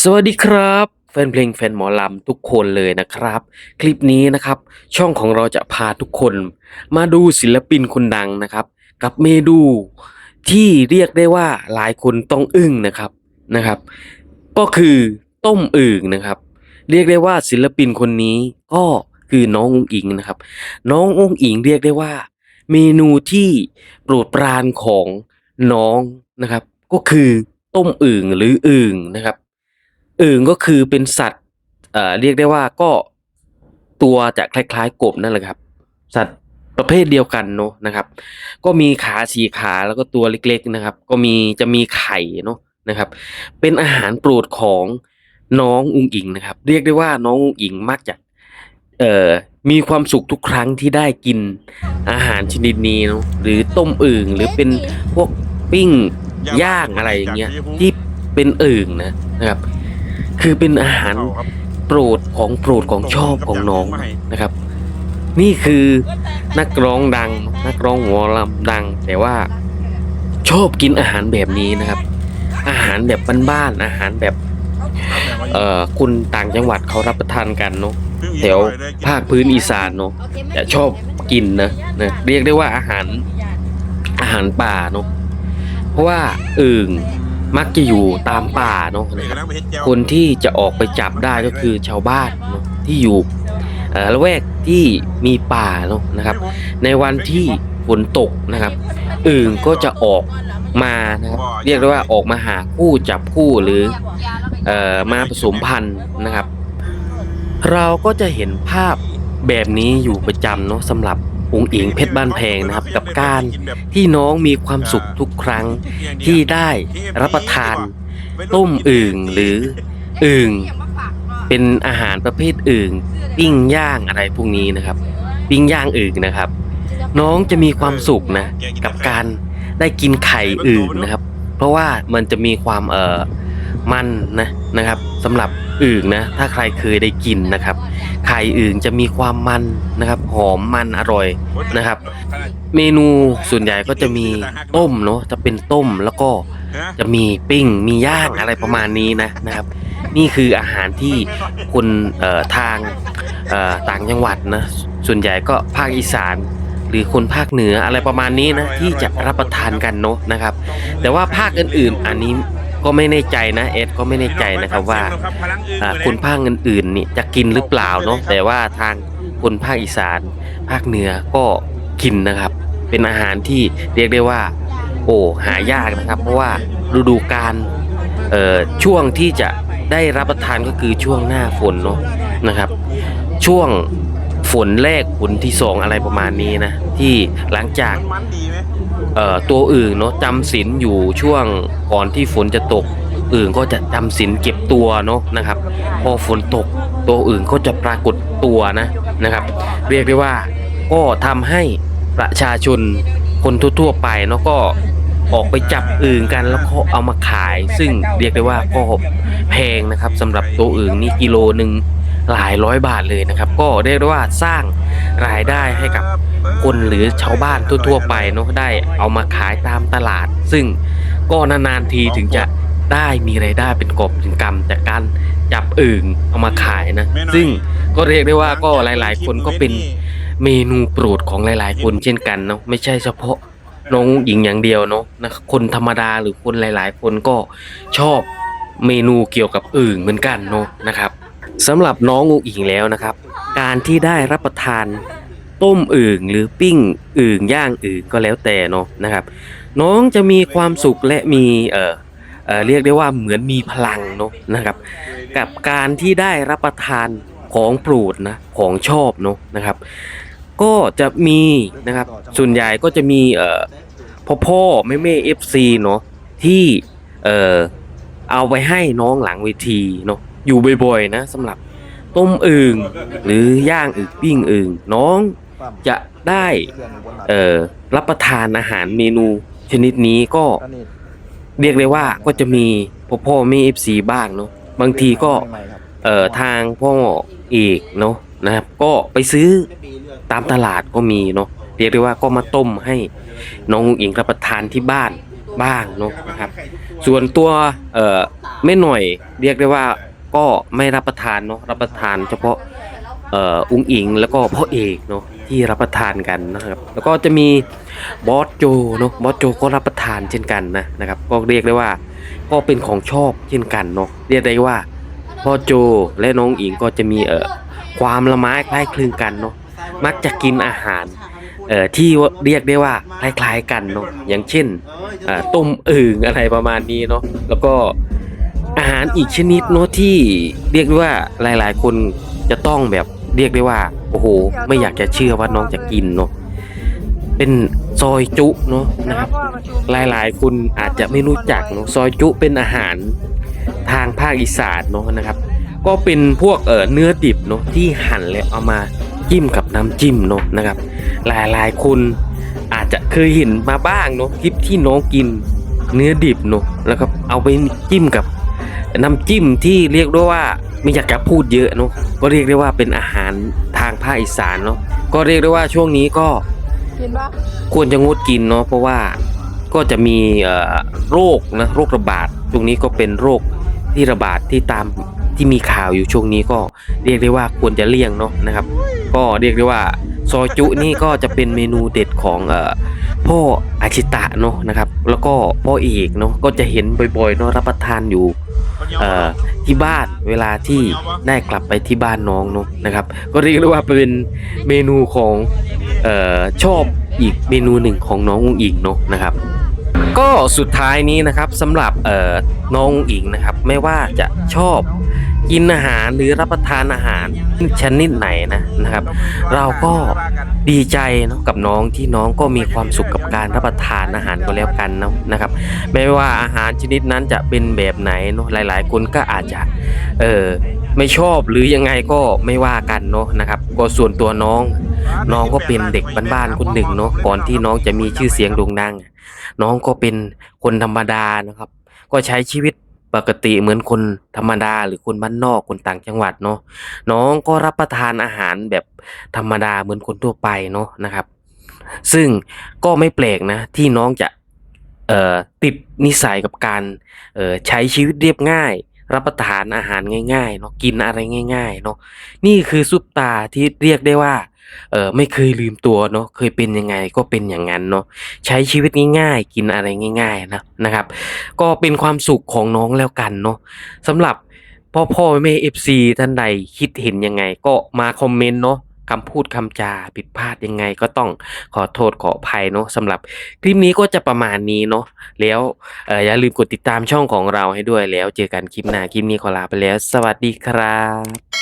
สวัสดีครับ แฟนเพลงแฟนหมอลำทุกคนเลยนะครับ คลิปนี้นะครับ ช่องของเราจะพาทุกคน มาดูศิลปินคนดังนะครับ กับเมนูที่เรียกได้ว่าหลายคนต้องอึ้งนะครับนะครับ ก็คือต้มอึ่งนะครับ เรียกได้ว่าศิลปินคนนี้ก็คือน้ององอิงนะครับ น้ององอิงเรียกได้ว่า เมนูที่โปรดปรานของน้องนะครับ ก็คือต้มอึ่งหรืออึ่งนะครับ อึ่งก็คือเป็นสัตว์เอ่อเรียกได้ว่าก็ตัวจะคล้ายๆกบนั่นแหละครับ สัตว์ประเภทเดียวกันเนาะนะครับ ก็มีขาสีขาแล้วก็ตัวเล็กๆนะครับ ก็มีจะมีไข่เนาะนะครับ เป็นอาหารโปรดของน้องอุงอิงนะครับ เรียกได้ว่าน้องอุงอิงมักจะเอ่อมีความสุขทุกครั้งที่ได้กินอาหารชนิดนี้เนาะหรือต้มอึ่งหรือเป็นพวกปิ้งย่างอะไรอย่างเงี้ยที่เป็นอึ่งนะนะครับ คือเป็นอาหารโปรดของโปรดของชอบของน้องนะครับ นี่คือนักร้องดัง นักร้องหมอลำดัง แต่ว่าชอบกินอาหารแบบนี้นะครับ อาหารแบบบ้านๆอาหารแบบเอ่อคุณต่างจังหวัดเขารับประทานกันเนาะแถวภาคพื้นอีสานเนาะจะชอบกินนะนะเรียกได้ว่าอาหารอาหารป่าเนาะเพราะว่าอึ่ง มักจะอยู่ตามป่าเนาะนะครับคนที่จะออกไปจับได้ก็คือชาวบ้านเนาะที่อยู่เอ่อละแวกที่มีป่าเนาะนะครับ ในวันที่ฝนตกนะครับอึ่งก็จะออกมานะครับเรียกได้ว่าออกมาหาคู่จับคู่หรือเอ่อมาผสมพันธุ์นะครับ เราก็จะเห็นภาพแบบนี้อยู่ประจำเนาะสำหรับ องค์อิงเพชรบ้านแพงนะครับ กับการที่น้องมีความสุขทุกครั้งที่ได้รับประทานต้มอึ่งหรืออึ่งเป็นอาหารประเภทอึ่งปิ้งย่างอะไรพวกนี้นะครับ ปิ้งย่างอึ่งนะครับ น้องจะมีความสุขนะกับการได้กินไข่อึ่งนะครับ เพราะว่ามันจะมีความเอ่อมันนะนะครับสำหรับ อึ่งนะ ถ้าใครเคยได้กินนะครับ ไข่อึ่งจะมีความมันนะครับ หอมมันอร่อยนะครับ เมนูส่วนใหญ่ก็จะมีต้มเนาะ จะเป็นต้มแล้วก็จะมีปิ้ง มีย่างอะไรประมาณนี้นะนะครับ นี่คืออาหารที่คนเอ่อทางเอ่อต่างจังหวัดนะ ส่วนใหญ่ก็ภาคอีสานหรือคนภาคเหนืออะไรประมาณนี้นะที่จะรับประทานกันเนาะนะครับ แต่ว่าภาคอื่นๆ อันนี้ ก็ไม่แน่ใจนะเอสก็ไม่แน่ใจนะครับว่าอ่าคนภาคอื่นๆนี่จะกินหรือเปล่าเนาะแต่ว่าทางคนภาคอีสาน ภาคเหนือก็กินนะครับ เป็นอาหารที่เรียกได้ว่า โอ้หายากนะครับ เพราะว่าฤดูกาลเอ่อช่วงที่จะได้รับประทานก็คือช่วงหน้าฝนเนาะนะครับ ช่วงฝนแรกฝนที่สองอะไรประมาณนี้นะ ที่หลังจาก ตัวอื่นเนาะจำศีลอยู่ช่วงก่อนที่ฝนจะตก อื่นก็จะจำศีลเก็บตัวเนาะนะครับ พอฝนตกตัวอื่นก็จะปรากฏตัวนะนะครับ เรียกได้ว่าก็ทำให้ประชาชนคนทั่วๆไปเนาะก็ออกไปจับอื่นกันแล้วก็เอามาขาย ซึ่งเรียกได้ว่าก็แพงนะครับสำหรับตัวอื่นนี่กิโลหนึ่ง หลายร้อยบาทเลยนะครับ ก็เรียกได้ว่าสร้างรายได้ให้กับคนหรือชาวบ้านทั่ว ๆ ไปเนาะได้เอามาขายตามตลาด ซึ่งก็นานๆทีถึงจะได้มีไรายได้เป็นกอบเป็นกำจากการจับอึ่งเอามาขายนะ ซึ่งก็เรียกได้ว่าก็หลายๆ คนก็เป็นเมนูโปรดของหลายๆ คนเช่นกันเนาะไม่ใช่เฉพาะน้องหญิงอย่างเดียวเนาะนะคนธรรมดาหรือคนหลาย ๆ คนก็ชอบเมนูเกี่ยวกับอึ่งเหมือนกันเนาะนะครับ สำหรับน้องอุ๋งอิงแล้วนะครับ การที่ได้รับประทานต้มอึ่งหรือปิ้งอึ่งย่างอึ่งก็แล้วแต่เนาะนะครับ น้องจะมีความสุขและมีเอ่อเอ่อเรียกได้ว่าเหมือนมีพลังเนาะนะครับ กับการที่ได้รับประทานของโปรดนะของชอบเนาะนะครับ ก็จะมีนะครับส่วนใหญ่ก็จะมีเอ่อพ่อพ่อแม่แม่เอฟซีเนาะที่เอ่อเอาไปให้น้องหลังเวทีเนาะ อยู่บ่อยๆนะสำหรับต้มอึ่งหรือย่างอึ่งปิ้งอึ่งน้องจะได้เอ่อรับประทานอาหารเมนูชนิดนี้ก็เรียกได้ว่าก็จะมีพ่อพ่อแม่เอฟซีบ้างเนาะบางทีก็เอ่อทางพ่อเอกเนาะนะครับก็ไปซื้อตามตลาดก็มีเนาะเรียกได้ว่าก็มาต้มให้น้องอิงรับประทานที่บ้านบ้างเนาะนะครับ ส่วนตัวเอ่อไม่หน่อยเรียกได้ว่า ก็ไม่รับประทานเนาะรับประทานเฉพาะเอ่ออุ้งอิงแล้วก็พ่อเอกเนาะที่รับประทานกันนะครับ แล้วก็จะมีบอสโจเนาะบอสโจก็รับประทานเช่นกันนะนะครับ ก็เรียกได้ว่าก็เป็นของชอบเช่นกันเนาะเรียกได้ว่าพ่อโจและน้องอิงก็จะมีเอ่อความละไม้คล้ายคลึงกันเนาะมักจะกินอาหารเอ่อที่เรียกได้ว่าคล้ายๆกันเนาะอย่างเช่นอ่าต้มอึ่งอะไรประมาณนี้เนาะแล้วก็ อาหารอีกชนิดเนาะที่เรียกได้ว่าหลายๆ คนจะต้องแบบเรียกได้ว่า โอ้โห ไม่อยากจะเชื่อว่าน้องจะกินเนาะเป็นซอยจุเนาะนะครับ หลายๆ คนอาจจะไม่รู้จักเนาะซอยจุเป็นอาหารทางภาคอีสานเนาะนะครับ ก็เป็นพวกเอ่อเนื้อดิบเนาะที่หั่นแล้วเอามาจิ้มกับน้ำจิ้มเนาะนะครับ หลายๆ คนอาจจะเคยเห็นมาบ้างเนาะคลิปที่น้องกินเนื้อดิบเนาะแล้วก็เอาไปจิ้มกับ น้ำจิ้มที่เรียกได้ว่าไม่อยากจะพูดเยอะเนาะก็เรียกได้ว่าเป็นอาหารทางภาคอีสานเนาะก็เรียกได้ว่าช่วงนี้ก็กินปะควรจะงดกินเนาะเพราะว่าก็จะมีเอ่อโรคนะโรคระบาดช่วงนี้ก็เป็นโรคที่ระบาดที่ตามที่มีข่าวอยู่ช่วงนี้ก็เรียกได้ว่าควรจะเลี่ยงเนาะนะครับ ก็เรียกได้ว่าซอยจุนี่ก็จะเป็นเมนูเด็ดของเอ่อพ่ออาชิตะเนาะนะครับ แล้วก็พ่อเอกเนาะก็จะเห็นบ่อยๆเนาะรับประทานอยู่ เอ่อที่บ้านเวลาที่ได้กลับไปที่บ้านน้องเนาะนะครับ ก็เรียกได้ว่าเป็นเมนูของเอ่อชอบอีกเมนูหนึ่งของน้องอุ๋งอิงเนาะนะครับก็สุดท้ายนี้นะครับสำหรับเอ่อน้องอุ๋งอิงนะครับ ไม่ว่าจะชอบ กินอาหารหรือรับประทานอาหารชนิดไหนนะนะครับ เราก็ดีใจเนาะกับน้องที่น้องก็มีความสุขกับการรับประทานอาหารก็แล้วกันเนาะนะครับ ไม่ว่าอาหารชนิดนั้นจะเป็นแบบไหนเนาะหลาย ๆ คนก็อาจจะเออไม่ชอบหรือยังไงก็ไม่ว่ากันเนาะนะครับ ก็ส่วนตัวน้องน้องก็เป็นเด็กบ้านๆคนหนึ่งเนาะก่อนที่น้องจะมีชื่อเสียงโด่งดัง น้องก็เป็นคนธรรมดานะครับ ก็ใช้ชีวิต ปกติเหมือนคนธรรมดาหรือคนบ้านนอกคนต่างจังหวัดเนาะน้องก็รับประทานอาหารแบบธรรมดาเหมือนคนทั่วไปเนาะนะครับ ซึ่งก็ไม่แปลกนะที่น้องจะติดนิสัยกับการใช้ชีวิตเรียบง่าย รับประทานอาหารง่ายๆเนาะกินอะไรง่ายๆเนาะนี่คือซุปตาที่เรียกได้ว่า เออไม่เคยลืมตัวเนาะเคยเป็นยังไงก็เป็นอย่างนั้นเนาะใช้ชีวิตง่ายๆ กินอะไรง่าย ๆนะนะครับ ก็เป็นความสุขของน้องแล้วกันเนาะสำหรับพ่อพ่อแม่เอฟซีท่านใดคิดเห็นยังไง ก็มาคอมเมนต์เนาะคำพูดคำจาผิดพลาดยังไงก็ต้องขอโทษขออภัยเนาะสำหรับคลิปนี้ก็จะประมาณนี้เนาะแล้วออย่าลืมกดติดตามช่องของเราให้ด้วยแล้วเจอกันคลิปหน้าคลิปนี้ขอลาไปแล้ว สวัสดีครับ